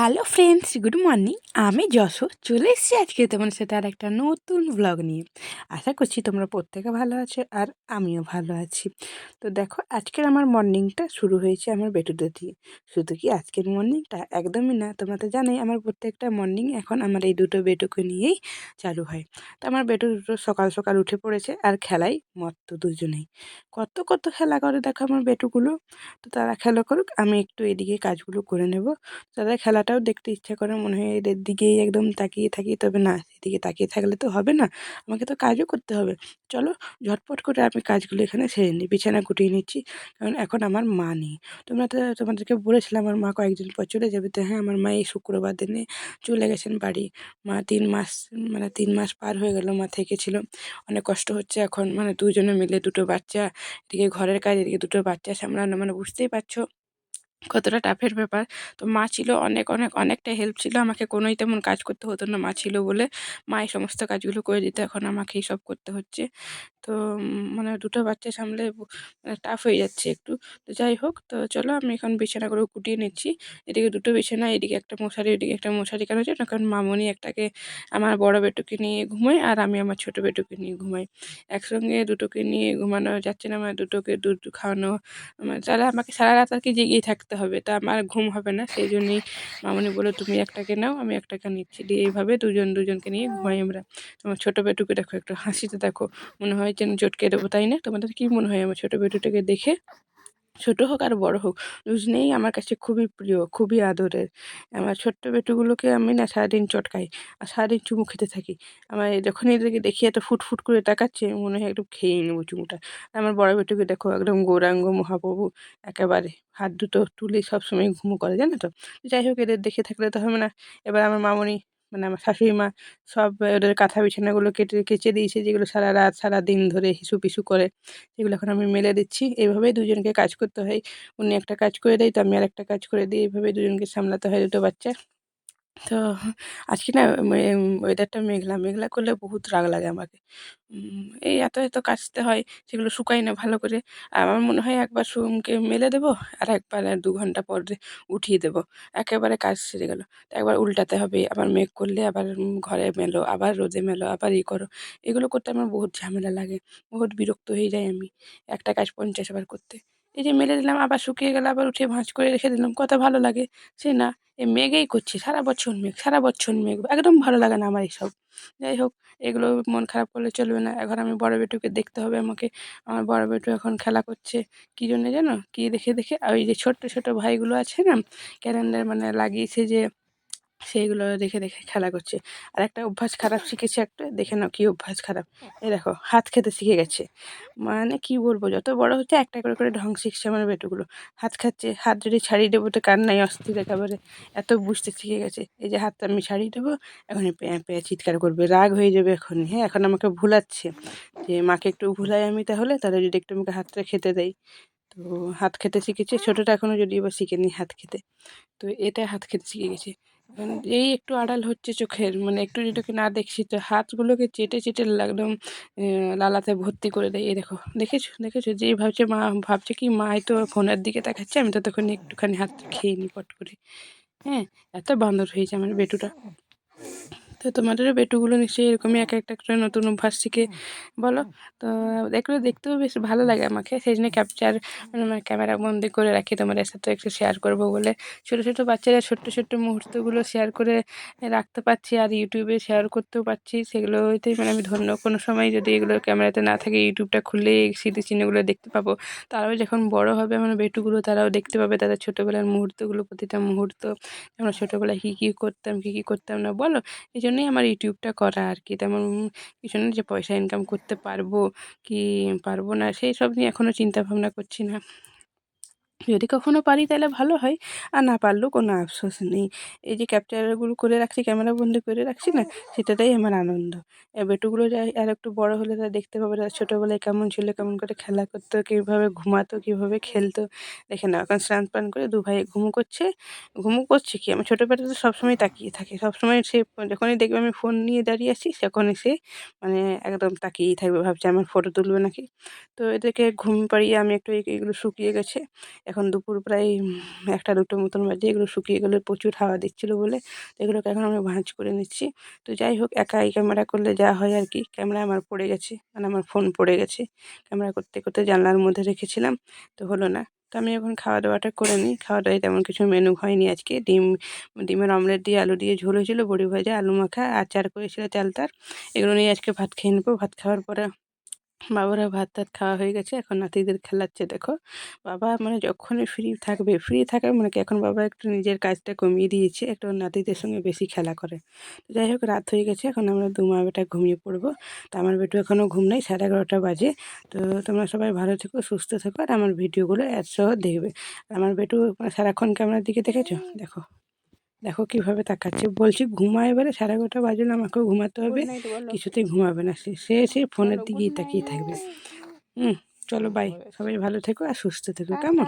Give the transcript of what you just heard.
Hello friends good morning আমি যশো। চলে এসেছি আজকে তোমার সাথে আর একটা নতুন ব্লগ নিয়ে। আশা করছি তোমরা প্রত্যেকে ভালো আছো আর আমিও ভালো আছি। তো দেখো, আজকের আমার মর্নিংটা শুরু হয়েছে আমার বেটুদো দিয়ে। শুধু কি আজকের মর্নিংটা একদমই না। তোমরা তো জানোই, আমার প্রত্যেকটা মর্নিং এখন আমার এই দুটো বেটুকে নিয়েই চালু হয়। তো আমার বেটু দুটো সকাল সকাল উঠে পড়েছে আর খেলাই মত্ত দুজনেই। কত কত খেলা করে দেখো আমার বেটুগুলো। তো তারা খেলা করুক, আমি একটু এদিকে কাজগুলো করে নেব। তাদের খেলাটাও দেখতে ইচ্ছা করে মনে হয় এদের দিকেই একদম তাকিয়ে থাকি। তবে না, সেদিকে তাকিয়ে থাকলে তো হবে না। আমাকে তো কাজও করতে হবে। চলো ঝটপট করে আমি কাজগুলো এখানে সেরে নিই, বিছানা গুটিয়ে নিচ্ছি, কারণ এখন আমার মা নেই। তোমরা তো তোমাদেরকে বলেছিলাম আমার মা কয়েকদিন পর চলে যাবে, তো হ্যাঁ আমার মা এই শুক্রবার দিনে চলে গেছেন বাড়ি। মা তিন মাস মানে তিন মাস পার হয়ে গেল, মা থেকেছিল। অনেক কষ্ট হচ্ছে এখন মানে দুজনে মিলে দুটো বাচ্চা, এদিকে ঘরের কাজ, এদিকে দুটো বাচ্চা সামলানো মানে বুঝতেই পারছ। কতটা টাফের ব্যাপার। তো মা ছিল অনেক অনেক, অনেকটা হেল্প ছিল। আমাকে কোনোই তেমন কাজ করতে হতো না। মা ছিল বলে, মা এই সমস্ত কাজগুলো করে দিত। এখন আমাকেই সব করতে হচ্ছে। তো মানে দুটো বাচ্চা সামলে টাফ হয়ে যাচ্ছে একটু। তো যাই হোক, তো চলো আমি এখন বিছানাগুলো কুটিয়ে নিচ্ছি। এদিকে দুটো বিছানা, এদিকে একটা মশারি এদিকে একটা মশারি কেন হচ্ছে কারণ মামনি একটাকে আমার বড় বেটুকে নিয়ে ঘুমাই আর আমি আমার ছোট বেটুকে নিয়ে ঘুমাই। একসঙ্গে দুটোকে নিয়ে ঘুমানো যাচ্ছে না আমার দুটোকে দুধ খাওয়ানো মানে তাহলে আমাকে সারা রাত আর কি জেগেই থাকতে হবে, তা আমার ঘুম হবে না। সেই জন্যই মামনি বলল, তুমি একটাকে নাও, আমি একটাকে নিচ্ছি। দিয়ে এইভাবে দুজন দুজনকে নিয়ে ঘুমাই আমরা। তোমার ছোটো বেটুকে দেখো, একটু হাসিতে দেখো, মনে হয় যেন চটকে দেবো, তাই না? তোমাদের কী মনে হয় আমার ছোটো বেটুটাকে দেখে? ছোটো হোক আর বড় হোক, দুজনেই আমার কাছে খুবই প্রিয়, খুবই আদরের। আমার ছোট্ট বেটুগুলোকে আমি না সারাদিন চটকাই আর সারাদিন চুমু খেতে থাকি। আমার যখন এদেরকে দেখি এত ফুটফুট করে তাকাচ্ছে মনে হয় একদম খেয়ে নেব চুমুটা। আমার বড় বেটুকে দেখো, একদম গৌরাঙ্গ মহাপ্রভু, একেবারে হাত দুটো তুলে সবসময় ঘুমো করে, জানো তো? যাই হোক, এদের দেখে থাকলে তো হবে না। এবার আমার মামনি মানে আমার শাশুড়ি মা সব ওদের কাঁথা বিছানাগুলো কেটে, কেচে দিয়েছে, যেগুলো সারা রাত, সারা দিন ধরে হিসু পিসু করে, সেগুলো এখন আমি মেলে দিচ্ছি। এইভাবেই দুজনকে কাজ করতে হয়। উনি একটা কাজ করে দেয়, তো আমি আর একটা কাজ করে দিই। এইভাবে দুজনকে সামলাতে হয় দুটো বাচ্চা। তো আজকে না ওয়েদারটা মেঘলা। মেঘলা করলে বহুত রাগ লাগে আমাকে। এই এত এত কাচতে হয়, সেগুলো শুকাই না ভালো করে। আমার মনে হয় একবার সুমকে মেলে দেবো, আর একবার দু ঘণ্টা পরে উঠিয়ে দেবো। একেবারে কাজ সেরে গেল। একবার উল্টাতে হবে, আবার মেঘ করলে আবার ঘরে মেলো, আবার রোদে মেলো, আবার ই করো। এগুলো করতে আমার বহুত ঝামেলা লাগে, বহুত বিরক্ত হয়ে যাই আমি। একটা কাজ পঞ্চাশ বার করতে। এই যে মেলে দিলাম, আবার শুকিয়ে গেলে, আবার উঠে ভাঁজ করে রেখে দিলাম, কত ভালো লাগে। সে না, এ মেঘেই করছি, সারা বছর মেঘ, সারা বছর মেঘ, একদম ভালো লাগে না আমার এইসব যাই হোক, এগুলো মন খারাপ করলে চলবে না। এখন আমি বড় বেটুকে দেখতে হবে আমাকে। আমার বড় বেটু এখন খেলা করছে। কী জন্য জানো? কী দেখে দেখে, আর ওই যে ছোট্ট ছোট ভাইগুলো আছে না, ক্যালেন্ডার মানে লাগিয়েছে যে সেইগুলো দেখে দেখে খেলা করছে। আর একটা অভ্যাস খারাপ শিখেছে একটা দেখে নাও কী অভ্যাস খারাপ। এই দেখো হাত খেতে শিখে গেছে। মানে কি বলব যত বড় হচ্ছে একটা করে করে ঢং শিখছে আমার বেটুগুলো হাত খাচ্ছে হাত যদি ছাড়িয়ে দেবো তো কান্নাই অস্থির একেবারে। এত বুঝতে শিখে গেছে। এই যে হাতটা আমি ছাড়িয়ে দেবো এখন পেয়ে পেয়ে চিৎকার করবে রাগ হয়ে যাবে এখন হ্যাঁ এখন আমাকে ভুলাচ্ছে যে মাকে একটু ভুলাই আমি তাহলে তাহলে যদি একটু আমাকে হাতটা খেতে দেয়। তো হাত খেতে শিখেছে ছোটোটা এখনও যদি এবার শিখেনি হাত খেতে। তো এটা হাত খেতে শিখে গেছে। এই একটু আড়াল হচ্ছে চোখের মানে একটু যেটাকে না দেখছি তো হাতগুলোকে চেটে চেটে একদম লালাতে ভর্তি করে দেয়। এই দেখো, দেখেছ দেখেছ? যেই ভাবছে মা, ভাবছে কি মা তো ফোনের দিকে দেখাচ্ছে আমি তো তখন একটুখানি হাত খেয়ে নিই পট করে। হ্যাঁ এত বান্দর হয়েছে আমার বেটুটা। তো তোমাদেরও বেটুগুলো নিশ্চয়ই এরকমই এক একটা করে নতুন অভ্যাস শিখে বলো। তো এগুলো দেখতেও বেশ ভালো লাগে আমাকে। সেই জন্য ক্যাপচার মানে ক্যামেরা বন্দি করে রাখি তোমাদের সাথে একটু শেয়ার করব বলে। ছোটো ছোটো বাচ্চারা ছোট্ট ছোট্ট মুহূর্তগুলো শেয়ার করে রাখতে পারছি আর ইউটিউবে শেয়ার করতেও পারছি। সেগুলোতেই মানে আমি ধন্য। কোনো সময় যদি এগুলো ক্যামেরাতে না থাকে ইউটিউবটা খুললে স্মৃতিচিহ্নগুলো দেখতে পাবো। তারাও যখন বড় হবে আমার বেটুগুলো তারাও দেখতে পাবে তাদের ছোটোবেলার মুহূর্তগুলো প্রতিটা মুহূর্ত। আমরা ছোটোবেলায় কী কী করতাম কী কী করতাম না বলো? এই জন্যই আমার ইউটিউবটা করা আর কি তেমন কিছু না যে পয়সা ইনকাম করতে পারব কি পারব না, সেই সব নিয়ে এখনও চিন্তাভাবনা করছি না। যদি কখনো পারি তাহলে ভালো হয়। আর না পারলেও কোনো আফসোস নেই। এই যে ক্যাপচারগুলো করে রাখছি ক্যামেরা বন্দি করে রাখছি না, সেটাতেই আমার আনন্দ। এ বেটুগুলো আর একটু বড় হলে তারা দেখতে পাবে, তারা ছোটোবেলায় কেমন ছিল, কেমন করে খেলা করতো, কীভাবে ঘুমাতো, কীভাবে খেলতো। দেখে না এখন স্নান পান করে দু ভাই ঘুমো করছে। ঘুমো করছে কি? আমি ছোটো বেটা তো সবসময় তাকিয়ে থাকে। সবসময় সে যখনই দেখবে আমি ফোন নিয়ে দাঁড়িয়ে আছি, তখনই সে মানে একদম তাকিয়েই থাকবে, ভাবছে আমার ফটো তুলবে নাকি? তো এদেরকে ঘুম পাড়িয়ে আমি একটু এগুলো শুকিয়ে গেছে। এখন দুপুর প্রায় একটা দুটো মতন বাজে। এগুলো শুকিয়ে গেলে প্রচুর হাওয়া দিচ্ছিল বলে এগুলোকে এখন আমি ভাঁজ করে নিচ্ছি। তো যাই হোক, একা এই ক্যামেরা করলে যা হয় আর কি। ক্যামেরা আমার পড়ে গেছে মানে আমার ফোন পড়ে গেছে। ক্যামেরা করতে করতে জানলার মধ্যে রেখেছিলাম, তো হলো না। তো আমি এখন খাওয়া দাওয়াটা করে নিই। খাওয়া দাওয়ায় তেমন কিছু মেনু হয়নি আজকে। ডিম, ডিমের অমলেট দিয়ে আলু দিয়ে ঝোল হয়েছিলো, বড়ি ভাজা, আলু মাখা, আচার করেছিল চালতার এগুলো নিয়ে আজকে ভাত খেয়ে নেব। ভাত খাওয়ার পরে বাবারা ভাত টাত খাওয়া হয়ে গেছে, এখন নাতিদের খেলাচ্ছে, দেখো। বাবা মানে যখনই ফ্রি থাকবে ফ্রি থাকে মানে এখন বাবা একটু নিজের কাজটা কমিয়ে দিয়েছে, একটু নাতিদের সঙ্গে বেশি খেলা করে। তো যাই হোক, রাত হয়ে গেছে, এখন আমরা দু মা বেটা ঘুমিয়ে পড়ব। তো আমার বেটু এখনও ঘুম নেই, সাড়ে এগারোটা বাজে। তো তোমরা সবাই ভালো থেকো, সুস্থ থেকো, আর আমার ভিডিওগুলো একসহ দেখবে। আমার বেটু সারাক্ষণ ক্যামেরার দিকে দেখেছ? দেখো। দেখো কীভাবে তাকাচ্ছে। বলছি ঘুমা এবারে সাড়ে এগারোটা বাজলে আমাকে ঘুমাতে হবে। কিছুতেই ঘুমাবে না সে। সে ফোনের দিকেই তাকিয়ে থাকবে। হুম চলো বাই সবাই ভালো থেকো আর সুস্থ থেকো কেমন?